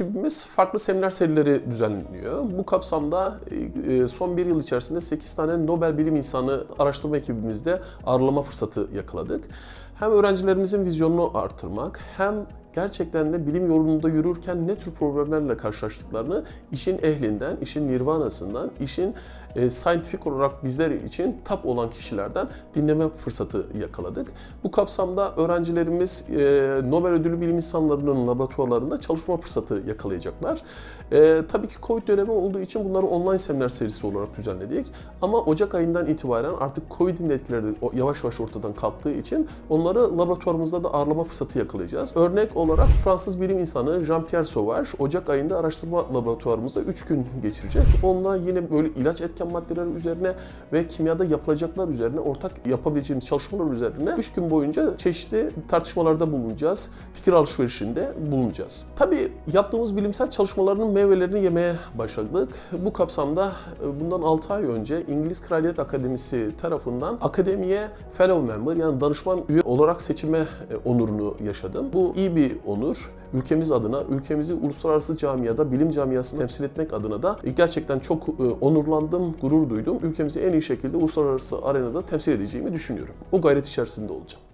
Ekibimiz farklı seminer serileri düzenliyor. Bu kapsamda e, son bir yıl içerisinde 8 tane Nobel Bilim İnsanı araştırma ekibimizde ağırlama fırsatı yakaladık. Hem öğrencilerimizin vizyonunu artırmak hem gerçekten de bilim yolunda yürürken ne tür problemlerle karşılaştıklarını işin ehlinden, işin nirvanasından, işin e, scientific olarak bizler için tap olan kişilerden dinleme fırsatı yakaladık. Bu kapsamda öğrencilerimiz e, Nobel ödüllü bilim insanlarının laboratuvarlarında çalışma fırsatı yakalayacaklar. E, tabii ki Covid dönemi olduğu için bunları online seminer serisi olarak düzenledik. Ama Ocak ayından itibaren artık Covid'in etkileri yavaş yavaş ortadan kalktığı için onları laboratuvarımızda da ağırlama fırsatı yakalayacağız. Örnek olarak Fransız bilim insanı Jean-Pierre Sauvage Ocak ayında araştırma laboratuvarımızda 3 gün geçirecek. Onunla yine böyle ilaç etken maddeleri üzerine ve kimyada yapılacaklar üzerine ortak yapabileceğimiz çalışmalar üzerine 3 gün boyunca çeşitli tartışmalarda bulunacağız. Fikir alışverişinde bulunacağız. Tabii yaptığımız bilimsel çalışmaların meyvelerini yemeye başladık. Bu kapsamda e, bundan 6 ay önce İngiliz Kraliyet Akademisi tarafından akademiye fellow member yani danışman üye olarak seçime e, onurunu yaşadım. Bu iyi bir onur. Ülkemiz adına, ülkemizi uluslararası camiada, bilim camiasını temsil etmek adına da gerçekten çok e, onurlandım, gurur duydum. Ülkemizi en iyi şekilde uluslararası arenada temsil edeceğimi düşünüyorum. O gayret içerisinde olacağım.